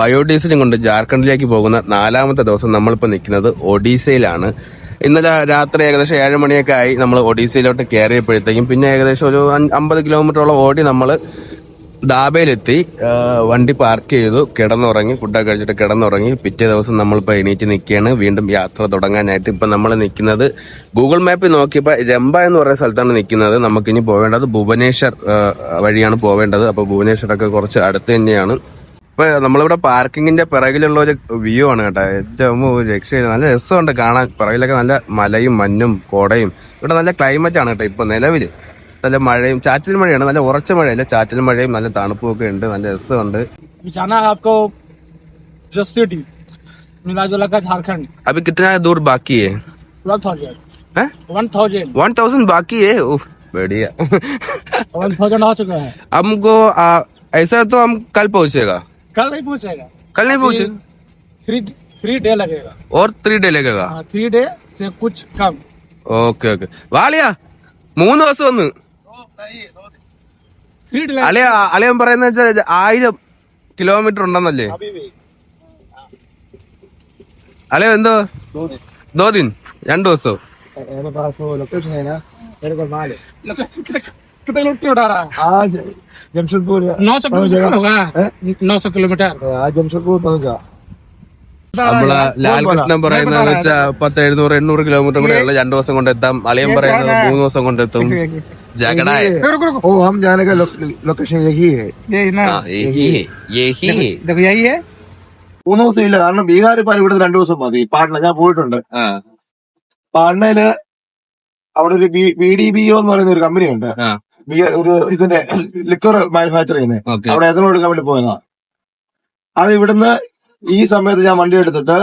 ബയോഡീസലും കൊണ്ട് ജാർഖണ്ഡിലേക്ക് പോകുന്ന നാലാമത്തെ ദിവസം നമ്മളിപ്പോൾ നിൽക്കുന്നത് ഒഡീസയിലാണ്. ഇന്നലെ രാത്രി ഏകദേശം ഏഴ് മണിയൊക്കെ ആയി നമ്മൾ ഒഡീസയിലോട്ട് കയറിയപ്പോഴത്തേക്കും പിന്നെ ഏകദേശം ഒരു അമ്പത് കിലോമീറ്ററോളം ഓടി നമ്മൾ ദാബയിലെത്തി വണ്ടി പാർക്ക് ചെയ്തു കിടന്നുറങ്ങി ഫുഡൊക്കെ കഴിച്ചിട്ട് കിടന്നുറങ്ങി. പിറ്റേ ദിവസം നമ്മളിപ്പോൾ എണീറ്റ് നിൽക്കുകയാണ്. വീണ്ടും യാത്ര തുടങ്ങാനായിട്ട് ഇപ്പം നമ്മൾ നിൽക്കുന്നത് ഗൂഗിൾ മാപ്പിൽ നോക്കിയപ്പോൾ രംബ എന്ന് പറയുന്ന സ്ഥലത്താണ് നിൽക്കുന്നത്. നമുക്കിനി പോവേണ്ടത് ഭുവനേശ്വർ വഴിയാണ് പോവേണ്ടത്. അപ്പോൾ ഭുവനേശ്വറൊക്കെ കുറച്ച് അടുത്ത് തന്നെയാണ്. ഇപ്പൊ നമ്മളിവിടെ പാർക്കിങ്ങിന്റെ പിറകിലുള്ള ഒരു വ്യൂ ആണ് കേട്ടോ ഏറ്റവും ഒരു രക്ഷയില്ല നല്ല രസമുണ്ട് കാണാൻ പിറകിലൊക്കെ നല്ല മലയും മഞ്ഞും കോടയും ഇവിടെ നല്ല ക്ലൈമറ്റ് ആണ് കേട്ടോ ഇപ്പൊ നിലവില് നല്ല മഴയും ചാറ്റൽ മഴയാണ് നല്ല ഉറച്ച മഴയല്ല ചാറ്റൽ മഴയും നല്ല തണുപ്പും ഒക്കെ ഉണ്ട് നല്ല രസമുണ്ട് जाना है आपको जस्ट सिटी मिला जुला का झारखंड अभी कितना दूर बाकी है वन थाउजेंड हैं? वन थाउजेंड वन थाउजेंड बाकी है उफ, बढ़िया वन थाउजेंड हो चुका है हमको आ, ऐसा तो हम कल पहुंचेगा कल नहीं पहुंचेगा कल नहीं पहुंचे थ्री थ्री डे लगेगा और थ्री डे लगेगा हाँ थ्री डे से कुछ कम ഓക്കെ ഓക്കെ വാളിയാ മൂന്ന് ദിവസം ഒന്ന് थ्री डे അളിയ അളിയൻ പറയുന്ന വെച്ചാൽ ആയിരം കിലോമീറ്റർ ഉണ്ടെന്നല്ലേ അളിയ എന്തോ ദോദിൻ രണ്ടു ദിവസം मेरे पास वो लोकेशन है ना मेरे को माल है कितने लोग क्यों उड़ा रहा है आज जमशेदपुर नौ सौ पहुंच किलोमीटर जाएगा होगा हैं? नौ सौ किलोमीटर आज जमशेदपुर पहुंचा നമ്മളെ ലാൽകൃഷ്ണൻ പറയുന്നത് വെച്ചാൽ പത്ത് എഴുന്നൂറ് എണ്ണൂറ് കിലോമീറ്റർ കൂടെ ഉള്ള രണ്ടു ദിവസം കൊണ്ട് എത്താം അളിയൻ പറയുന്നത് മൂന്ന് ദിവസം കൊണ്ട് എത്തും ജഗടായ रुको रुको ओ हम जाने का लो- लोकेशन यही है यही ना ആ, യഹി ഹെ, യഹി ഹെ. देखो यही है മൂന്ന് ദിവസം ഇല്ല കാരണം ബീഹാർ ഇപ്പൊ ഇവിടുന്ന് രണ്ടു ദിവസം മതി പാട്ന ഞാൻ പോയിട്ടുണ്ട് ആ, പാട്നയില് അവിടെ ഒരു ബി ഡി ബി ഒ എന്ന് പറയുന്ന ഒരു കമ്പനി ഉണ്ട് ആ. ബി- ഒരു ഇതിന്റെ ലിക്വർ മാനുഫാക്ചർ ചെയ്യുന്നത് അവിടെ എഥനോൾ എടുക്കാൻ വേണ്ടി പോയതാ. അത് ഇവിടുന്ന് ഈ സമയത്ത് ഞാൻ വണ്ടി എടുത്തിട്ട്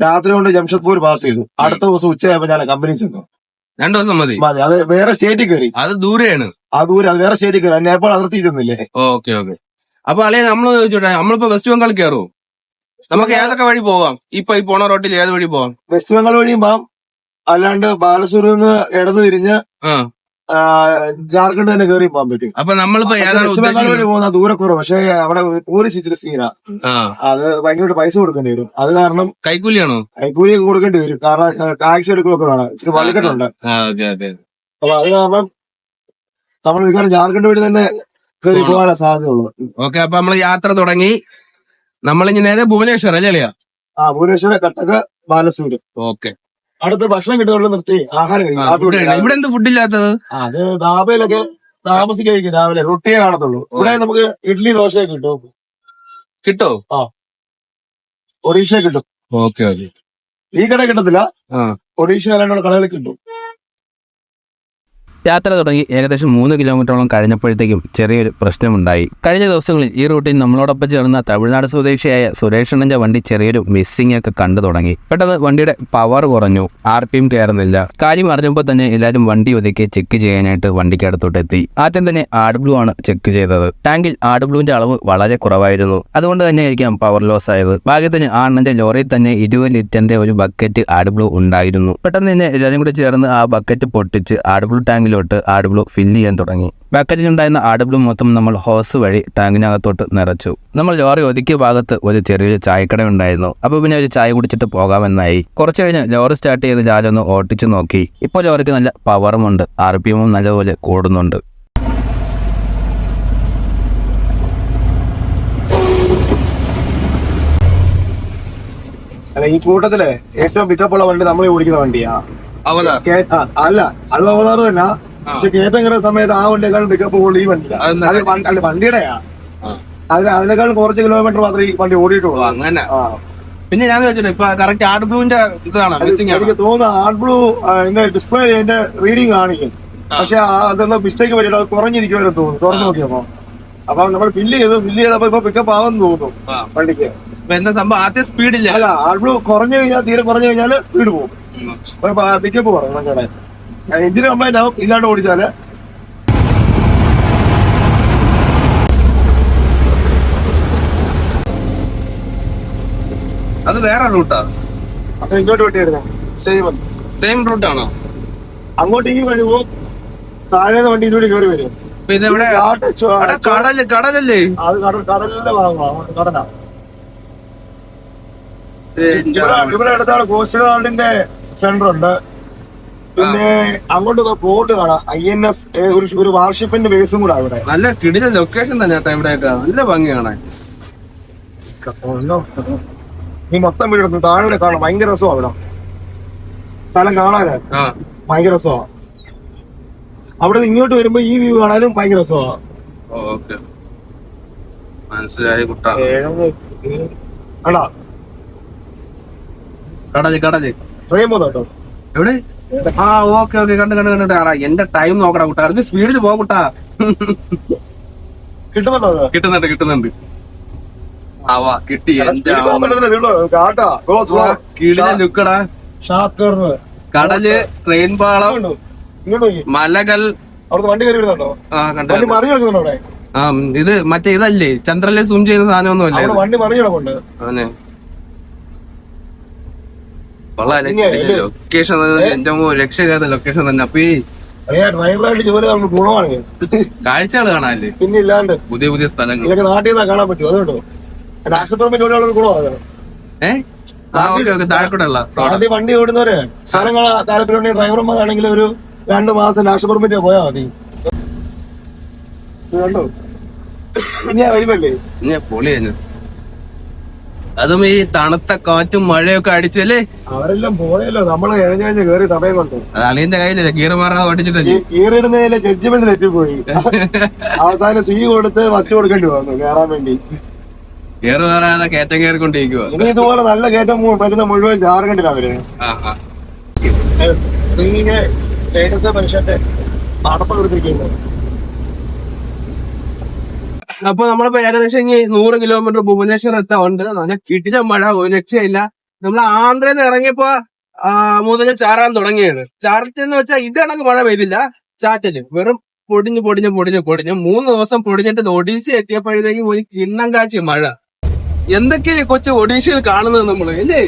രാത്രി കൊണ്ട് ജംഷദ്പൂർ പാസ് ചെയ്തു. അടുത്ത ദിവസം ഉച്ചയായപ്പോ ഞാൻ കമ്പനി ചെന്നു. രണ്ടു ദിവസം മതി. മതി. അത് വേറെ സ്റ്റേറ്റിൽ കയറി അത് ദൂരെയാണ്. ആ ദൂരെ അത് വേറെ സ്റ്റേറ്റിൽ കയറി നേപ്പാൾ അതിർത്തി ചെന്നില്ലേ? ഓക്കെ ഓക്കെ അപ്പൊ അല്ലെ നമ്മൾ ചോദിച്ചോട്ടെ നമ്മളിപ്പോ വെസ്റ്റ് ബംഗാൾ കയറുമോ നമുക്ക് ഏതൊക്കെ വഴി പോവാം? ഇപ്പൊ ഈ പോണ റോട്ടിൽ ഏത് വഴി പോവാം? വെസ്റ്റ് ബംഗാൾ വഴിയും പോവാം. അല്ലാണ്ട് ബാലസൂരിൽ നിന്ന് ഇടതു തിരിഞ്ഞ് ജാർഖണ്ഡ് തന്നെ കയറി പോകാൻ പറ്റും. അപ്പൊ നമ്മളിപ്പോ പക്ഷേ ഏതാണ് വെസ്റ്റ് ബംഗാൾ വഴി പോകുന്ന ദൂരക്കുറവ് പക്ഷേ അവിടെ പോലീസ് ഇച്ചിരി സീനാ അത് ഭയങ്കര പൈസ കൊടുക്കേണ്ടി വരും. അത് കാരണം കൈക്കൂലിയാണോ? കൈക്കൂലി കൊടുക്കേണ്ടി വരും. കാരണം ടാക്സി എടുക്കുകയൊക്കെ വേണം. ഇച്ചിരി ഓക്കെ അപ്പൊ അത് കാരണം നമ്മൾ മിക്കവാറും ജാർഖണ്ഡ് വഴി തന്നെ കയറി പോകാനാ സാധ്യതയുള്ളൂ. ഓക്കെ അപ്പൊ നമ്മൾ യാത്ര തുടങ്ങി. നമ്മളിനി നേരെ ഭുവനേശ്വർ അല്ലേ ആ ഭുവനേശ്വര കട്ടക്ക് ബാലസൂര്. ഓക്കെ. അടുത്ത് ഭക്ഷണം കിട്ടുന്നുള്ളൂ നിർത്തി ആഹാരം കഴിക്കും. ഇവിടെ എന്ത് ഫുഡ് ഇല്ലാത്തത്? അത് ദാബയിലൊക്കെ താമസിക്കായിരിക്കും രാവിലെ. റൊട്ടിയെ കാണത്തുള്ളൂ. ഇവിടെ നമുക്ക് ഇഡ്ഡലി ദോശയൊക്കെ കിട്ടും. കിട്ടോ? ആ. ഒഡീഷ കിട്ടും. Okay okay. ഈ കട കിട്ടത്തില്ല. ഒഡീഷ അല്ലാണ്ടുള്ള കടകളിൽ കിട്ടും. യാത്ര തുടങ്ങി ഏകദേശം മൂന്ന് കിലോമീറ്ററോളം കഴിഞ്ഞപ്പോഴത്തേക്കും ചെറിയൊരു പ്രശ്നമുണ്ടായി. കഴിഞ്ഞ ദിവസങ്ങളിൽ ഈ റൂട്ടിൽ നമ്മളോടൊപ്പം ചേർന്ന തമിഴ്നാട് സ്വദേശിയായ സുരേഷണ്ണന്റെ വണ്ടി ചെറിയൊരു മിസ്സിംഗ് ഒക്കെ കണ്ടു തുടങ്ങി. പെട്ടെന്ന് വണ്ടിയുടെ പവർ കുറഞ്ഞു. ആർ പി എം കയറുന്നില്ല. കാര്യം അറിഞ്ഞപ്പോൾ തന്നെ എല്ലാവരും വണ്ടി ഒതുക്കി ചെക്ക് ചെയ്യാനായിട്ട് വണ്ടിക്ക് അടുത്തോട്ട് എത്തി. ആദ്യം തന്നെ ആഡ്ബ്ലൂ ആണ് ചെക്ക് ചെയ്തത്. ടാങ്കിൽ ആഡ്ബ്ലൂവിന്റെ അളവ് വളരെ കുറവായിരുന്നു. അതുകൊണ്ട് തന്നെ ആയിരിക്കാം പവർ ലോസ് ആയത്. ഭാഗ്യത്തിന് ആ അണ്ണന്റെ ലോറിയിൽ തന്നെ ഇരുപത് ലിറ്ററിന്റെ ഒരു ബക്കറ്റ് ആഡ്ബ്ലൂ ഉണ്ടായിരുന്നു. പെട്ടെന്ന് തന്നെ എല്ലാവരും കൂടി ചേർന്ന് ആ ബക്കറ്റ് പൊട്ടിച്ച് ആഡ്ബ്ലൂ ടാങ്കിലോട്ട് ആഡ്ബ്ലൂ ഫിൽ ചെയ്യാൻ തുടങ്ങി. പാക്കറ്റിലുണ്ടായിരുന്ന ആഡ് ബ്ലൂ മൊത്തം നമ്മൾ ഹോസ് വഴി ടാങ്കിനകത്തോട്ട് നിറച്ചു. നമ്മൾ ലോറി ഒതുക്കിയ ഭാഗത്ത് ഒരു ചെറിയൊരു ചായക്കട ഉണ്ടായിരുന്നു. അപ്പോൾ പിന്നെ ഒരു ചായ കുടിച്ചിട്ട് പോകാമെന്നായി. കുറച്ച് കഴിഞ്ഞ് ലോറി സ്റ്റാർട്ട് ചെയ്ത് ജാലൊന്ന് ഓട്ടിച്ചു നോക്കി. ഇപ്പോൾ ലോറിക്ക് നല്ല പവറുമുണ്ട് ആർ പി എമ്മും നല്ലപോലെ കൂടുന്നുണ്ട്. അല്ല ഈ കൂട്ടത്തിൽ ഏറ്റവും പിക്കപ്പുള്ള വണ്ടി നമ്മൾ ഓടിക്കുന്ന വണ്ടിയാ. അല്ല അത് അവതാറ് തന്നെ പക്ഷെ കയറ്റം കയറുന്ന സമയത്ത് ആ വണ്ടിയേക്കാൾ പിക്കപ്പ് കൂടുതൽ ഈ വണ്ടിയാ അത് വണ്ടി- വണ്ടിയുടെയാ. അതിന് അതിനേക്കാൾ കുറച്ച് കിലോമീറ്റർ മാത്രമേ ഈ വണ്ടി ഓടിയിട്ടുള്ളൂ. അങ്ങനെ. പിന്നെ ഞാൻ ചോദിച്ചോട്ടെ ഇപ്പൊ കറക്റ്റ് ആർട്ട് ബ്ലൂവിന്റെ ഇതാണ് എനിക്ക് തോന്നുന്നു ആർട്ട് ബ്ലൂ എന്റെ ഡിസ്പ്ലേ എന്റെ റീഡിങ് കാണിക്കും. പക്ഷെ അതെന്താ മിസ്റ്റേക്ക് പറ്റിയിട്ട് അത് കുറഞ്ഞിരിക്കുമല്ലോ തോന്നുന്നു. തുറന്നു നോക്കിയപ്പോ അപ്പൊ നമ്മൾ ഫില്ല് ചെയ്തു ഫില്ല് ചെയ്തപ്പോ ഇപ്പൊ പിക്കപ്പ് ആവെന്ന് തോന്നുന്നു വണ്ടിക്ക്. എന്താ സംഭവം? ആദ്യം സ്പീഡില്ല അല്ല ആർട്ട് ബ്ലൂ കുറഞ്ഞു കഴിഞ്ഞാൽ തീരെ കുറഞ്ഞു കഴിഞ്ഞാൽ സ്പീഡ് പോകും. പിക്കപ്പ് കുറഞ്ഞു അങ്ങനെ എഞ്ചിന് കംപ്ലൈന്റ് ആവും ഇല്ലാണ്ട് ഓടിച്ചാൽ? അത് വേറെ റൂട്ടാ അപ്പൊ ഇങ്ങോട്ട് വെട്ടിയായിരുന്നു സെയിം സെയിം റൂട്ടാണോ അങ്ങോട്ട് ഈ വഴി പോകും താഴെ വണ്ടി ഇതിലൂടെ കയറി വരും. പിന്നെ കടൽ കടലല്ലേ? അത് കടൽ കടലിന്റെ ഭാഗമാണ് അങ്ങോട്ട് കടലാ. ഇവിടെ ഇവിടെ അടുത്താണ് കോസ്റ്റ് ഗാർഡിന്റെ സെന്റർ ഉണ്ട്. പിന്നെ അങ്ങോട്ട് ബോട്ട് കാണാം. ഐ എൻ എസ് ഒരു ഒരു വാർഷിപ്പിന്റെ ബേസും കൂടെ അവിടെ. നല്ല കിടില ലൊക്കേഷൻ തന്നെ ചേട്ടാ ഇവിടെയൊക്കെ. നല്ല ഭംഗി കാണാൻ. നീ മൊത്തം വീട് താഴെ കാണാം. ഭയങ്കര രസമാണ് അവിടെ. സ്ഥലം കാണാനാ. ഭയങ്കര രസമാണ് അവിടെ ഇങ്ങോട്ട് വരുമ്പോ ഈ വ്യൂ കാണാനും ഭയങ്കര രസമാണ് മനസ്സിലായി കുട്ടാ. കടൽ കടൽ. എവിടെ? ആ ഓക്കെ ഓക്കെ കണ്ട് കണ്ട് കണ്ടിട്ട് ആടാ എന്റെ ടൈം നോക്കടാ കുട്ടാ. അത് സ്പീഡിൽ പോ കുട്ടാ. കിട്ടുന്നുണ്ടോ? കിട്ടുന്നുണ്ട് കിട്ടുന്നുണ്ട്. ആവാ കിട്ടി. കിടില ലുക്കടാ. കടൽ ട്രെയിൻ പാളം മലകൾ. ആ കണ്ട വണ്ടി മറിഞ്ഞു അവിടെ? ആ ഇത് മറ്റേ ഇതല്ലേ? ചന്ദ്രനിലെ സൂം ചെയ്യുന്ന സാധനമൊന്നും അല്ലേ അവിടെ വണ്ടി മറിഞ്ഞു കിടക്കുന്നുണ്ട് അവനെ വളരെ ഇങ്ങനെ അല്ലേ? ലൊക്കേഷൻ എന്റെ രക്ഷയില്ലാത്ത ലൊക്കേഷൻ തന്നെ. അപ്പൊ ഈ ഡ്രൈവറായിട്ട് ജോലി നമുക്ക് ഗുണമാണ്. കാഴ്ചകൾ കാണാല്ലേ പിന്നെ ഇല്ലാണ്ട്. പുതിയ പുതിയ സ്ഥലങ്ങൾ നാട്ടിൽ നിന്നാ കാണാൻ അതുകൊണ്ടോ? ഗുണമാണ് വണ്ടി ഓടുന്നവര് സ്ഥലങ്ങൾ താല്പര്യം ഡ്രൈവർമാരാണെങ്കിൽ ഒരു രണ്ട് മാസം നാഷണൽ പെർമിറ്റ് പോയാ മതി. കണ്ടോ? ഇനി വരുമല്ലേ ഇനി പൊളി കഴിഞ്ഞു. അതും ഈ തണുത്ത കാറ്റും മഴയൊക്കെ അടിച്ചല്ലേ? അവരെല്ലാം പോയല്ലോ. നമ്മൾ കഴിഞ്ഞ കയറി സമയം കൊണ്ട്. അത് അളിയന്റെ കയ്യിലല്ലേ? ഗീർ മാറാതെ ഓടിച്ചിട്ടല്ലേ കീറിടുന്നതിലെ ജഡ്ജ്മെന്റ് തെറ്റിപ്പോയി. അവസാനം സീ കൊടുത്ത് ഫസ്റ്റ് കൊടുക്കേണ്ടി വന്നു കേറാൻ വേണ്ടി. കേറി മാറാതെ കയറ്റം കയറിക്കൊണ്ടിരിക്കുക ഇനി ഇതുപോലെ നല്ല കയറ്റം പറ്റുന്ന മുഴുവൻ ജാർഖണ്ഡിലാണ് അവർ. ഇങ്ങനെ മനുഷ്യന്റെ നടപ്പ് കൊടുത്തിരിക്കുന്നത് അപ്പൊ നമ്മളിപ്പോ ഏകദേശം ഇനി നൂറ് കിലോമീറ്റർ ഭുവനേശ്വർ എത്താറുണ്ട് പറഞ്ഞാൽ കിട്ടിച്ച മഴ ഒരു രക്ഷയില്ല നമ്മൾ ആന്ധ്രയിൽ നിന്ന് ഇറങ്ങിയപ്പോ മൂന്നു ചാറാൻ തുടങ്ങിയാണ് ചാറത്തെന്ന് വെച്ചാൽ ഇതാണെങ്കിൽ മഴ പെയ്തില്ല. ചാറ്റൽ. വെറും പൊടിഞ്ഞ് പൊടിഞ്ഞ് പൊടിഞ്ഞ് പൊടിഞ്ഞ് മൂന്ന് ദിവസം പൊടിഞ്ഞിട്ട് ഒഡീസ എത്തിയപ്പോഴത്തേക്കും ഒരു കിണ്ണം കാച്ചി മഴ. എന്തൊക്കെയാ കൊച്ചു ഒഡീഷയിൽ കാണുന്നത് നമ്മൾ അല്ലേ?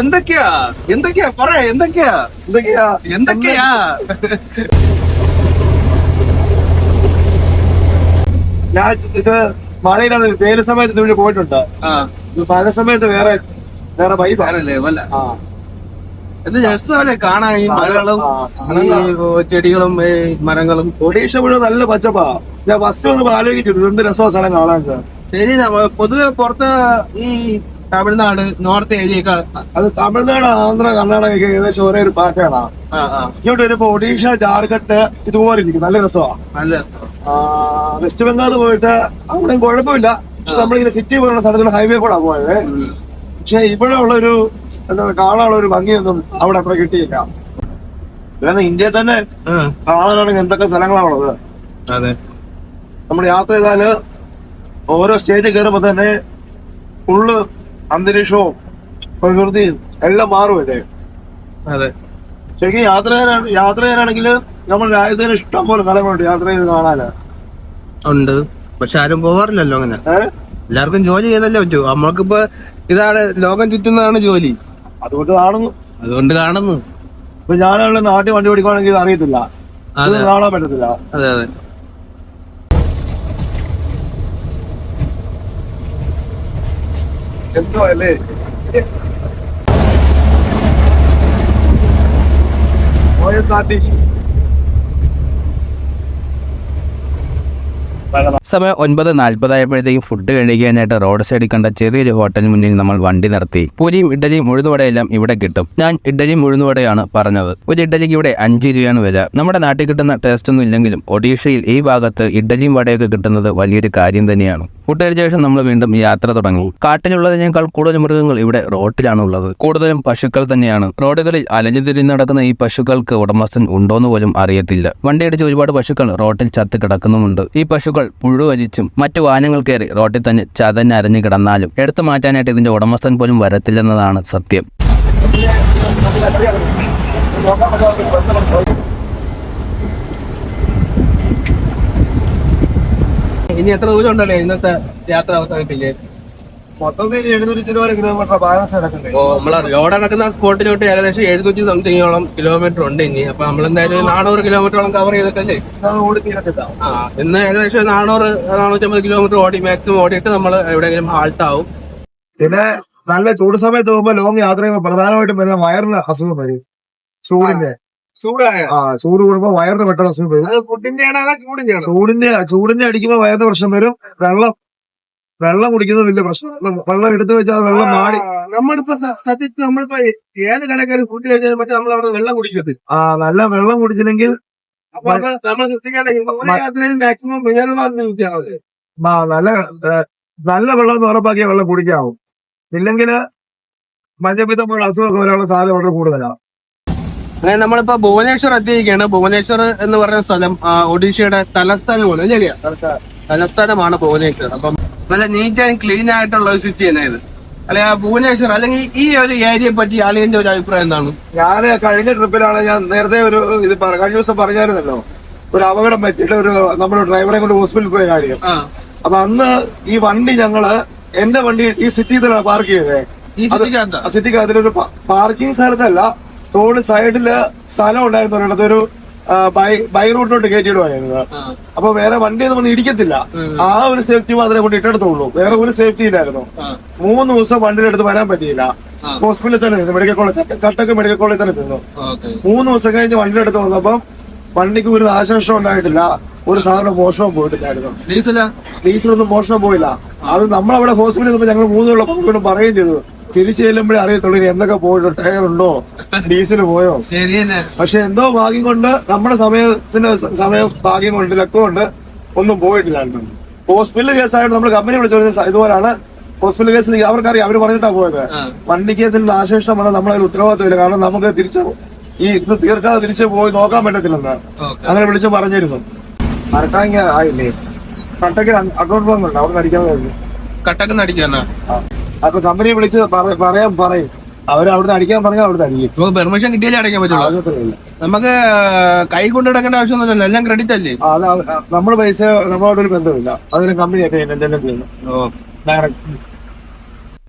എന്തൊക്കെയാ? എന്തൊക്കെയാ? പറയാ എന്തൊക്കെയാ? എന്തൊക്കെയാ? എന്തൊക്കെയാ? ഞാൻ ഇത് മഴയില്ലാതെ വേല സമയത്ത് ഇതിവിടെ പോയിട്ടുണ്ട്. ഇത് മഴ സമയത്ത് വേറെ വേറെ വൈബാണല്ലേ വല്ല. രസമല്ലേ കാണാൻ ഈ മലകളും ചെടികളും മരങ്ങളും. ഒഡീഷ മുഴുവൻ നല്ല പച്ചപ്പാ. ഞാൻ ഫസ്റ്റ് ഒന്ന് ആലോചിക്കുന്നു എന്ത് രസമാണ് സ്ഥലം കാണാൻ ശരി പൊതുവെ പുറത്ത് ഈ തമിഴ്നാട് നോർത്ത് ഏരിയ ഒക്കെ അത് തമിഴ്നാട് ആന്ധ്ര കർണാടക ഒക്കെ ഏകദേശം ഒരേ ഒരു പാറ്റേണാ ഇങ്ങോട്ട് വരുമ്പോ ഒഡീഷ ജാർഖണ്ഡ് ഇതുപോലെ ഇരിക്കും. നല്ല രസമാ. നല്ല രസം. വെസ്റ്റ് ബംഗാൾ പോയിട്ട് അവിടെ കുഴപ്പമില്ല. പക്ഷെ നമ്മളിങ്ങനെ സിറ്റി പോലുള്ള സ്ഥലത്തുള്ള ഹൈവേ കൂടെ പോയത്. പക്ഷെ ഇവിടെ ഉള്ള ഒരു എന്താ കാണാനുള്ള ഒരു ഭംഗിയൊന്നും അവിടെ അത്ര കിട്ടിയില്ല. കാരണം ഇന്ത്യയിൽ തന്നെ കാണാനാണെങ്കിൽ എന്തൊക്കെ സ്ഥലങ്ങളാണ് ഉള്ളത് അതെ. നമ്മൾ യാത്ര ചെയ്താൽ ഓരോ സ്റ്റേറ്റ് കയറുമ്പോ തന്നെ ഫുള്ള് അന്തരീക്ഷവും പ്രകൃതിയും എല്ലാം മാറുമല്ലേ? അതെ. ശരിക്കും യാത്ര ചെയ്യാനാണ് യാത്ര ചെയ്യാനാണെങ്കിൽ നമ്മൾ രാജ്യത്തിന് ഇഷ്ടം പോലെ സ്ഥലങ്ങളുണ്ട് യാത്ര ചെയ്ത് കാണാനാ. ഉണ്ട്. പക്ഷെ ആരും പോവാറില്ലല്ലോ അങ്ങനെ. എല്ലാവർക്കും ജോലി ചെയ്തല്ലേ പറ്റൂ. നമ്മൾക്കിപ്പോ ഇതാണ് ലോകം ചുറ്റുന്നതാണ് ജോലി. അതുകൊണ്ട് കാണുന്നു. അതുകൊണ്ട് കാണുന്നു. ഇപ്പൊ ഞാനുള്ള നാട്ടിൽ വണ്ടി ഓടിക്കുവാണെങ്കിൽ അറിയത്തില്ല. കാണാൻ പറ്റത്തില്ല. അതെ അതെ. എന്തോ അല്ലേ OSRTC. സമയം ഒൻപത് നാൽപ്പതായപ്പോഴത്തേക്കും ഫുഡ് കഴിക്കാനായിട്ട് റോഡ് സൈഡിൽ കണ്ട ചെറിയൊരു ഹോട്ടലിന് മുന്നിൽ നമ്മൾ വണ്ടി നിർത്തി. പൂരിയും ഇഡലിയും ഉഴുന്നുവടയെല്ലാം ഇവിടെ കിട്ടും. ഞാൻ ഇഡലിയും ഉഴുന്നുവടയാണ് പറഞ്ഞത്. ഒരു ഇഡലിക്ക് ഇവിടെ അഞ്ച് രൂപയാണ് വില. നമ്മുടെ നാട്ടിൽ കിട്ടുന്ന ടേസ്റ്റ് ഒന്നും ഇല്ലെങ്കിലും ഒഡീഷയിൽ ഈ ഭാഗത്ത് ഇഡലിയും വടയൊക്കെ കിട്ടുന്നത് വലിയൊരു കാര്യം തന്നെയാണ്. ഫുഡ് കഴിച്ച ശേഷം നമ്മൾ വീണ്ടും യാത്ര തുടങ്ങി. കാട്ടിലുള്ളതിനേക്കാൾ കൂടുതൽ മൃഗങ്ങൾ ഇവിടെ റോട്ടിലാണ് ഉള്ളത് കൂടുതലും പശുക്കൾ തന്നെയാണ്. റോഡുകളിൽ അലഞ്ഞു തിരിഞ്ഞ് നടക്കുന്ന ഈ പശുക്കൾക്ക് ഉടമസ്ഥൻ ഉണ്ടോ എന്ന് പോലും അറിയത്തില്ല. വണ്ടിയടിച്ച് ഒരുപാട് പശുക്കൾ റോട്ടിൽ ചത്ത് കിടക്കുന്നുമുണ്ട്. ഈ പശുക്കൾ പുഴുവലിച്ചും മറ്റു വാഹനങ്ങൾ കയറി റോട്ടിൽ തന്നെ ചതഞ്ഞരഞ്ഞു കിടന്നാലും എടുത്തു മാറ്റാനായിട്ട് ഇതിന്റെ ഉടമസ്ഥൻ പോലും വരത്തില്ലെന്നതാണ് സത്യം. ഇനി എത്ര ദൂരം ഉണ്ടല്ലേ ഇന്നത്തെ യാത്ര അവസാനിപ്പില്ലേ മൊത്തത്തിൽ എഴുന്നൂറ്റി ഇരുപത് കിലോമീറ്റർ ബാലൻസ് കിടക്കണ്ടേ ഓ നമ്മളെ ലോഡ് നടക്കുന്ന സ്പോട്ടിലോട്ട് ഏകദേശം എഴുന്നൂറ്റി സംതിങ്ങോളം കിലോമീറ്റർ ഉണ്ട് ഇനി. അപ്പൊ നമ്മളെന്തായാലും നാനൂറ് കിലോമീറ്ററോളം കവർ ചെയ്തിട്ടല്ലേ? ഓടി തീരത്തില്ല ആ ഇന്ന് ഏകദേശം നാനൂറ് നാനൂറ്റമ്പത് കിലോമീറ്റർ ഓടി മാക്സിമം ഓടിയിട്ട് നമ്മൾ എവിടെയെങ്കിലും ഹാൾട്ട് ആവും. പിന്നെ നല്ല ചൂട് സമയത്ത് പോകുമ്പോ ലോങ് യാത്ര ചെയ്യുമ്പോൾ പ്രധാനമായിട്ടും വരുന്ന വയറിന് അസുഖം വരും. ചൂടിന്റെ. ചൂടായ? ആ ചൂട് കൂടുമ്പോ വയറിന് പെട്ടെന്ന് അസുഖം വരും. ഫുഡിന്റെ ചൂടിന്റെ ചൂടിന്റെ അടിക്കുമ്പോ വയറിന് പ്രശ്നം വരും. വെള്ളം വെള്ളം കുടിക്കുന്നത് വലിയ പ്രശ്നം. വെള്ളം എടുത്തു വെച്ചാൽ വെള്ളം മാറി. നമ്മളിപ്പോ സത്യത്തിൽ നമ്മളിപ്പോ ഏത് കടക്കാരും ഫുഡ് കഴിച്ചാൽ മറ്റേ നമ്മൾ അവിടെ വെള്ളം കുടിക്കരുത് ആ നല്ല വെള്ളം കുടിച്ചില്ലെങ്കിൽ അപ്പൊ അത് നമ്മൾ ശ്രദ്ധിക്കാണെങ്കിൽ മാക്സിമം നല്ല നല്ല വെള്ളം എന്ന് ഉറപ്പാക്കിയ വെള്ളം കുടിക്കാവും. ഇല്ലെങ്കിൽ മഞ്ഞപ്പിത്തം പോലുള്ള അസുഖമൊക്കെ വരാനുള്ള സാധ്യത വളരെ കൂടുതലാണ് അങ്ങനെ നമ്മളിപ്പോ ഭുവനേശ്വർ എത്തിയിരിക്കുകയാണ്. ഭുവനേശ്വർ എന്ന് പറയുന്ന സ്ഥലം ഒഡീഷയുടെ തലസ്ഥാനമാണ് ശരിയാ തലസ്ഥാനമാണ് ഭുവനേശ്വർ. അപ്പം നല്ല നീറ്റ് ആൻഡ് ക്ലീൻ ആയിട്ടുള്ള ഒരു സിറ്റി തന്നെ ഇത്. അല്ലെ ആ ഭുവനേശ്വർ അല്ലെങ്കിൽ ഈ ഒരു ഏരിയയെ പറ്റി അളിയന്റെ ഒരു അഭിപ്രായം എന്താണ്? ഞാൻ കഴിഞ്ഞ ട്രിപ്പിലാണ് ഞാൻ നേരത്തെ ഒരു ഇത് കഴിഞ്ഞ ദിവസം പറഞ്ഞായിരുന്നല്ലോ. ഒരു അപകടം പറ്റിയിട്ട് ഒരു നമ്മുടെ ഡ്രൈവറെ കൊണ്ട് ഹോസ്പിറ്റലിൽ പോയ കാര്യം. അപ്പൊ അന്ന് ഈ വണ്ടി ഞങ്ങൾ എന്റെ വണ്ടി ഈ സിറ്റിയിൽ തന്നെ പാർക്ക് ചെയ്തേ. ഈ അതിലൊരു പാർക്കിംഗ് സ്ഥലത്തല്ല റോഡ് സൈഡിൽ സ്ഥലം ഉണ്ടായിരുന്നു ഒരു ബൈ റൂട്ടിലോട്ട് കയറ്റിയിടുവായിരുന്നു. അപ്പൊ വേറെ വണ്ടി ഒന്നും ഇടിക്കത്തില്ല. ആ ഒരു സേഫ്റ്റി മാത്രമേ കൊണ്ട് ഇട്ടെടുത്തുള്ളൂ. വേറെ ഒരു സേഫ്റ്റി ഇല്ലായിരുന്നു. മൂന്ന് ദിവസം വണ്ടിയുടെ അടുത്ത് വരാൻ പറ്റിയില്ല. ഹോസ്പിറ്റലിൽ തന്നെ നിന്നു മെഡിക്കൽ കോളേജ് കട്ടക്ക് മെഡിക്കൽ കോളേജിൽ തന്നെ നിന്നു. മൂന്ന് ദിവസം കഴിഞ്ഞ് വണ്ടിയുടെ അടുത്ത് വന്നപ്പം വണ്ടിക്ക് ഒരു നാശനഷ്ടം ഉണ്ടായിട്ടില്ല. ഒരു സാധനം മോഷണം പോയിട്ടില്ലായിരുന്നു. ഡീസല? ഡീസലൊന്നും മോഷണം പോയില്ല. അത് നമ്മളവിടെ ഹോസ്പിറ്റലിൽ ഞങ്ങൾ മൂന്നുള്ള പറയുകയും ചെയ്തു. തിരിച്ചു ചെല്ലുമ്പോഴേ അറിയത്തുള്ളൂ എന്തൊക്കെ പോയിട്ടോ ടയർ ഉണ്ടോ ഡീസൽ പോയോ. പക്ഷെ എന്തോ ഭാഗ്യം കൊണ്ട് നമ്മുടെ സമയത്തിന് സമയം ഭാഗ്യം കൊണ്ട് ലക്കം കൊണ്ട് ഒന്നും പോയിട്ടില്ലായിരുന്നു ഹോസ്പിറ്റൽ കേസായിട്ട് നമ്മൾ കമ്പനി വിളിച്ചു ഇതുപോലാണ്. ഹോസ്പിറ്റൽ കേസിൽ അവർക്കറിയാം അവർ പറഞ്ഞിട്ടാ പോയത്. വണ്ടിക്ക് എന്തെങ്കിലും നാശനഷ്ടം വന്നാൽ നമ്മളതിൽ ഉത്തരവാദിത്തമില്ല കാരണം നമുക്ക് തിരിച്ച് ഈ ഇത് തീർക്കാതെ തിരിച്ചു പോയി നോക്കാൻ പറ്റത്തില്ലെന്ന്. അങ്ങനെ വിളിച്ചു പറഞ്ഞിരുന്നു. മറക്കാങ്ങ ആയില്ലേ? കട്ടക്ക് അക്കൗണ്ട് ബാങ്ക് ഉണ്ട്? അവിടെ അടിക്കാൻ കഴിഞ്ഞു കട്ടക്കുന്ന അടിക്കാനാ അപ്പൊ കമ്പനി വിളിച്ച് പറയാം പറയാൻ പറയും. അവർ അവിടുന്ന് അടിക്കാൻ പറഞ്ഞാൽ അവിടുന്ന് അടിക്കും. ഇപ്പൊ പെർമിഷൻ കിട്ടിയാലേ അടിക്കാൻ പറ്റുള്ളൂ. നമുക്ക് കൈ കൊണ്ട് നടക്കേണ്ട ആവശ്യമൊന്നുമില്ലല്ലോ എല്ലാം ക്രെഡിറ്റ് അല്ലേ? അത് നമ്മൾ പൈസ നമ്മളോട് ഒരു ബന്ധമില്ല. അതിന് കമ്പനിയൊക്കെ എന്തെല്ലാം ചെയ്യുന്നു. ഡയറക്റ്റ്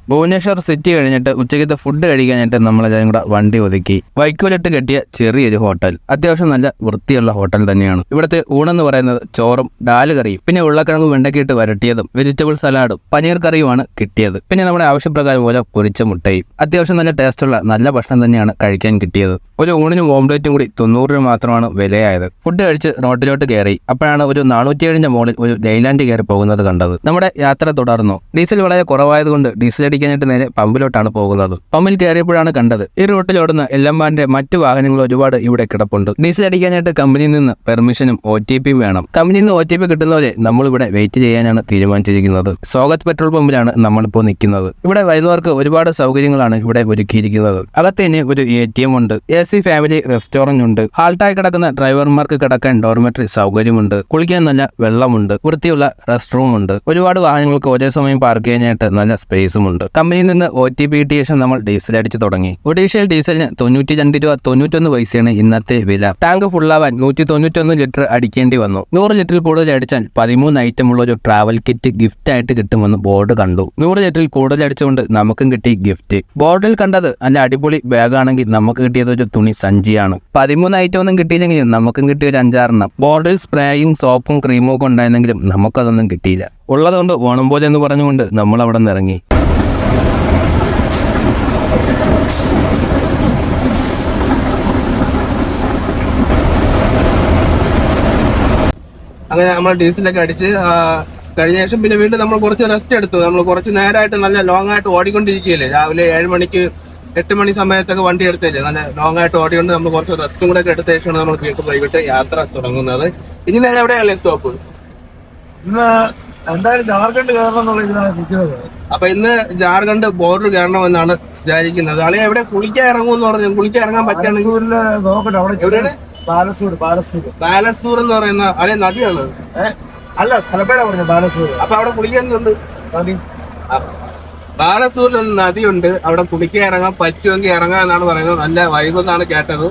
ഭുവനേശ്വർ സിറ്റി കഴിഞ്ഞിട്ട് ഉച്ചയ്ക്കത്തെ ഫുഡ് കഴിക്കാനായിട്ട് നമ്മളെല്ലാവരും കൂടെ വണ്ടി ഒതുക്കി. വൈക്കോലിട്ട് കെട്ടിയ ചെറിയൊരു ഹോട്ടൽ അത്യാവശ്യം നല്ല വൃത്തിയുള്ള ഹോട്ടൽ തന്നെയാണ്. ഇവിടുത്തെ ഊണെന്ന് പറയുന്നത് ചോറും ഡാൽ കറിയും പിന്നെ ഉരുളക്കിഴങ്ങ് വെണ്ടക്കിയിട്ട് വരട്ടിയതും വെജിറ്റബിൾ സലാഡും പനീർ കറിയുമാണ് കിട്ടിയത്. പിന്നെ നമ്മുടെ ആവശ്യപ്രകാരം പോലെ പൊരിച്ച മുട്ടയും. അത്യാവശ്യം നല്ല ടേസ്റ്റുള്ള നല്ല ഭക്ഷണം തന്നെയാണ് കഴിക്കാൻ കിട്ടിയത്. ഒരു ഊണിനും ഓംലേറ്റും കൂടി തൊണ്ണൂറ് രൂപ മാത്രമാണ് വിലയായത്. ഫുഡ് കഴിച്ച് റോട്ടിലോട്ട് കയറി അപ്പോഴാണ് ഒരു നാനൂറ്റിയേഴിന്റെ മുകളിൽ ഒരു ലൈലാൻഡ് കയറി പോകുന്നത് കണ്ടത്. നമ്മുടെ യാത്ര തുടർന്നു. ഡീസൽ വളരെ കുറവായതുകൊണ്ട് ഡീസൽ അടിക്കാനായിട്ട് നേരെ പമ്പിലോട്ടാണ് പോകുന്നത്. പമ്പിൽ കയറിയപ്പോഴാണ് കണ്ടത്. ഈ റൂട്ടിലോടുന്ന എല്ലമ്പാന്റെ മറ്റു വാഹനങ്ങൾ ഒരുപാട് ഇവിടെ കിടപ്പുണ്ട്. ഡീസൽ അടിക്കാനായിട്ട് കമ്പനിയിൽ നിന്ന് പെർമിഷനും ഒ ടി പിയും വേണം. കമ്പനിയിൽ നിന്ന് ഒ ടി പി കിട്ടുന്നവരെ നമ്മൾ ഇവിടെ വെയിറ്റ് ചെയ്യാനാണ് തീരുമാനിച്ചിരിക്കുന്നത്. സ്വാഗത് പെട്രോൾ പമ്പിലാണ് നമ്മളിപ്പോൾ നിൽക്കുന്നത്. ഇവിടെ വരുന്നവർക്ക് ഒരുപാട് സൗകര്യങ്ങളാണ് ഇവിടെ ഒരുക്കിയിരിക്കുന്നത്. അകത്ത് തന്നെ ഒരു എ ടി എം ഉണ്ട്. എ സി ഫാമിലി റെസ്റ്റോറന്റ് ഉണ്ട്. ഹാൾട്ടായി കിടക്കുന്ന ഡ്രൈവർമാർക്ക് കിടക്കാൻ ഡോർമെറ്ററി സൗകര്യമുണ്ട്. കുളിക്കാൻ നല്ല വെള്ളമുണ്ട്. വൃത്തിയുള്ള റെസ്റ്റ് റൂം ഉണ്ട്. ഒരുപാട് വാഹനങ്ങൾക്ക് ഒരേ സമയം പാർക്ക് ചെയ്യാനായിട്ട് നല്ല സ്പേസും ഉണ്ട്. കമ്പനിയിൽ നിന്ന് ഒ ടി പി കിട്ടിയ ശേഷം നമ്മൾ ഡീസൽ അടിച്ച് തുടങ്ങി. ഒഡീഷയിൽ ഡീസലിന് തൊണ്ണൂറ്റി രണ്ട് രൂപ തൊണ്ണൂറ്റൊന്ന് പൈസയാണ് ഇന്നത്തെ വില. ടാങ്ക് ഫുള്ളാവാൻ നൂറ്റി തൊണ്ണൂറ്റൊന്ന് ലിറ്റർ അടിക്കേണ്ടി വന്നു. നൂറ് ലിറ്ററിൽ കൂടുതൽ അടിച്ചാൽ പതിമൂന്ന് ഐറ്റം ഉള്ള ഒരു ട്രാവൽ കിറ്റ് ഗിഫ്റ്റ് ആയിട്ട് കിട്ടുമെന്ന് ബോർഡ് കണ്ടു. നൂറ് ലിറ്ററിൽ കൂടുതൽ അടിച്ചുകൊണ്ട് നമുക്കും കിട്ടി ഗിഫ്റ്റ് ബോർഡിൽ കണ്ടത് നല്ല അടിപൊളി ബാഗാണെങ്കിൽ നമുക്ക് കിട്ടിയത് ഒരു തുണി സഞ്ചിയാണ്. പതിമൂന്ന് ഐറ്റം ഒന്നും കിട്ടിയില്ലെങ്കിലും നമുക്കും കിട്ടിയ ഒരു അഞ്ചാറെണ്ണം. ബോർഡിൽ സ്പ്രേയും സോപ്പും ക്രീമും ഒക്കെ ഉണ്ടായിരുന്നെങ്കിലും നമുക്കതൊന്നും കിട്ടിയില്ല. ഉള്ളതുകൊണ്ട് ഓണം പോലെ എന്ന് പറഞ്ഞുകൊണ്ട് നമ്മൾ അവിടെ നിന്ന് ഇറങ്ങി. അങ്ങനെ നമ്മൾ ഡീസലൊക്കെ അടിച്ച് കഴിഞ്ഞ ശേഷം പിന്നെ വീണ്ടും നമ്മൾ കുറച്ച് റെസ്റ്റ് എടുത്തു. നമ്മൾ കുറച്ച് നേരമായിട്ട് നല്ല ലോങ് ആയിട്ട് ഓടിക്കൊണ്ടിരിക്കുകയല്ലേ. രാവിലെ ഏഴ് മണിക്ക് എട്ട് മണി സമയത്തൊക്കെ വണ്ടി എടുത്തേല്ലേ നല്ല ലോങ് ആയിട്ട് ഓടിക്കൊണ്ട് നമ്മൾ കുറച്ച് റെസ്റ്റും കൂടെ ഒക്കെ എടുത്ത ശേഷമാണ് നമ്മൾ വീട്ടിൽ വൈകിട്ട് യാത്ര തുടങ്ങുന്നത്. ഇനി നേരെ എവിടെയാണ് സ്റ്റോപ്പ് എന്തായാലും ജാർഖണ്ഡ് കയറണം എന്നുള്ള ഇതിലാണ് നിൽക്കുന്നത്. അപ്പൊ ഇന്ന് ജാർഖണ്ഡ് ബോർഡർ കയറണമെന്നാണ് വിചാരിക്കുന്നത്. ആളെ എവിടെ? കുളിക്കാൻ ഇറങ്ങുമെന്ന് പറഞ്ഞു. കുളിക്കാൻ ഇറങ്ങാൻ പറ്റുകയാണെങ്കിൽ ബാലസൂരിൽ നോക്കട്ടെ അവിടെ? ബാലസൂർ ബാലസൂർ ബാലസൂർ എന്ന് പറയുന്ന അല്ലെ നദിയാണ്? ഏ? അല്ല സ്ഥലപ്പേടാ പറഞ്ഞു ബാലസൂർ അപ്പൊ അവിടെ കുളിക്കുന്നുണ്ട് നദി. ബാലസൂരിൽ ഒരു നദിയുണ്ട്. അവിടെ കുളിക്കാൻ ഇറങ്ങാൻ പറ്റുമെങ്കിൽ ഇറങ്ങാം എന്നാണ് പറയുന്നത്. നല്ല വൈബെന്നാണ് കേട്ടത്.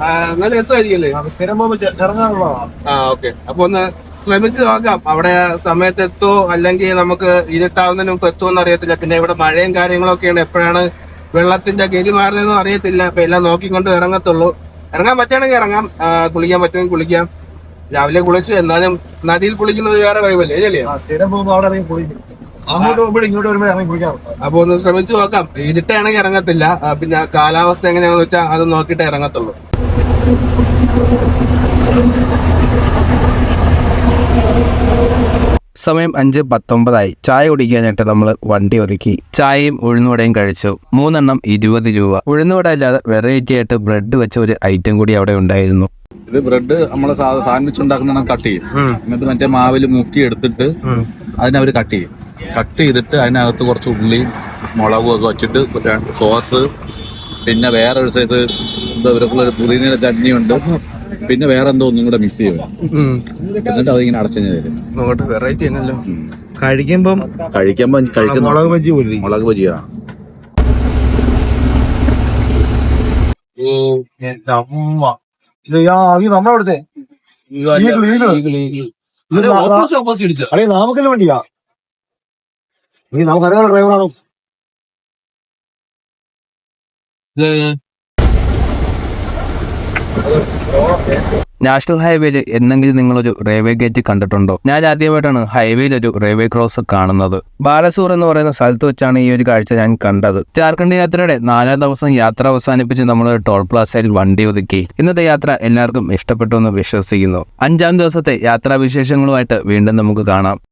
ആ, നല്ല രസമായിരിക്കും അല്ലേ സ്ഥിരം പോകുമ്പോ ആ ഓക്കെ. അപ്പൊ ഒന്ന് ശ്രമിച്ചു നോക്കാം അവിടെ സമയത്തെത്തോ അല്ലെങ്കിൽ നമുക്ക് ഇരുട്ടാവുന്നതിന് മുമ്പ് എത്തുമെന്ന് അറിയത്തില്ല. പിന്നെ ഇവിടെ മഴയും കാര്യങ്ങളൊക്കെയാണ് എപ്പോഴാണ് വെള്ളത്തിന്റെ ഗതി മാറുന്നതെന്നും അറിയത്തില്ല. അപ്പൊ എല്ലാം നോക്കിക്കൊണ്ട് ഇറങ്ങത്തുള്ളൂ. ഇറങ്ങാൻ പറ്റുകയാണെങ്കിൽ ഇറങ്ങാം. കുളിക്കാൻ പറ്റുമെങ്കിൽ കുളിക്കാം. രാവിലെ കുളിച്ച് എന്നാലും നദിയിൽ കുളിക്കുന്നത് വേറെ വൈബല്ലേ അപ്പൊ ഒന്ന് ശ്രമിച്ചു നോക്കാം. ഇരുട്ടാണെങ്കിൽ ഇറങ്ങത്തില്ല. പിന്നെ കാലാവസ്ഥ എങ്ങനെയാണെന്ന് വെച്ചാൽ അത് നോക്കിയിട്ടേ ഇറങ്ങത്തുള്ളൂ. സമയം അഞ്ച് പത്തൊമ്പതായി. ചായ കുടിക്കാനായിട്ട് നമ്മൾ വണ്ടി ഒതുക്കി. ചായയും ഉഴുന്നുവടയും കഴിച്ചു. മൂന്നെണ്ണം ഇരുപത് രൂപ. ഉഴുന്നുവട അല്ലാതെ വെറൈറ്റി ആയിട്ട് ബ്രെഡ് വെച്ച ഒരു ഐറ്റം കൂടി അവിടെ ഉണ്ടായിരുന്നു. ഇത് ബ്രെഡ് നമ്മളെ സാൻഡ്വിച്ച് ഉണ്ടാക്കുന്ന കട്ട് ചെയ്യും. എന്നിട്ട് മറ്റേ മാവിൽ മുക്കി എടുത്തിട്ട് അതിനവർ കട്ട് ചെയ്യും. കട്ട് ചെയ്തിട്ട് അതിനകത്ത് കുറച്ച് ഉള്ളിയും മുളകും ഒക്കെ വെച്ചിട്ട് സോസ് പിന്നെ വേറെ ഒരു സൈഡ് എന്താ ഇവർക്കുള്ള പുതിയ ചട്നി ഉണ്ട് പിന്നെ വേറെ എന്തോ ഒന്നും കൂടെ മിക്സ് ചെയ്യും എന്നിട്ട് അതിങ്ങനെ അടച്ചു തരും. നോക്കട്ടെ വെറൈറ്റി എന്നല്ലോ കഴിക്കുമ്പം കഴിക്കുമ്പോ കഴിക്കുന്ന മുളക് ബജി പോലെ. മുളക് ബജിയാ എന്റെ അമ്മ. ഇത് നമ്മുടെ അവിടുത്തെ? Eagle, eagle. അല്ലെ നമുക്കല്ലേ വണ്ടിയാ? നീ നമുക്കറിയാവുന്ന ഡ്രൈവറാണോ നാഷണൽ ഹൈവേയിൽ എന്നെങ്കിലും നിങ്ങളൊരു റെയിൽവേ ഗേറ്റ് കണ്ടിട്ടുണ്ടോ? ഞാൻ ആദ്യമായിട്ടാണ് ഹൈവേയിൽ ഒരു റെയിൽവേ ക്രോസ് കാണുന്നത്. ബാലസൂർ എന്ന് പറയുന്ന സ്ഥലത്ത് വെച്ചാണ് ഈ ഒരു കാഴ്ച ഞാൻ കണ്ടത്. ജാർഖണ്ഡ് യാത്രയുടെ നാലാം ദിവസം യാത്ര അവസാനിപ്പിച്ച് നമ്മൾ ടോൾ പ്ലാസയിൽ വണ്ടി ഒതുക്കി. ഇന്നത്തെ യാത്ര എല്ലാവർക്കും ഇഷ്ടപ്പെട്ടു എന്ന് വിശ്വസിക്കുന്നു. അഞ്ചാം ദിവസത്തെ യാത്രാവിശേഷങ്ങളുമായിട്ട് വീണ്ടും നമുക്ക് കാണാം.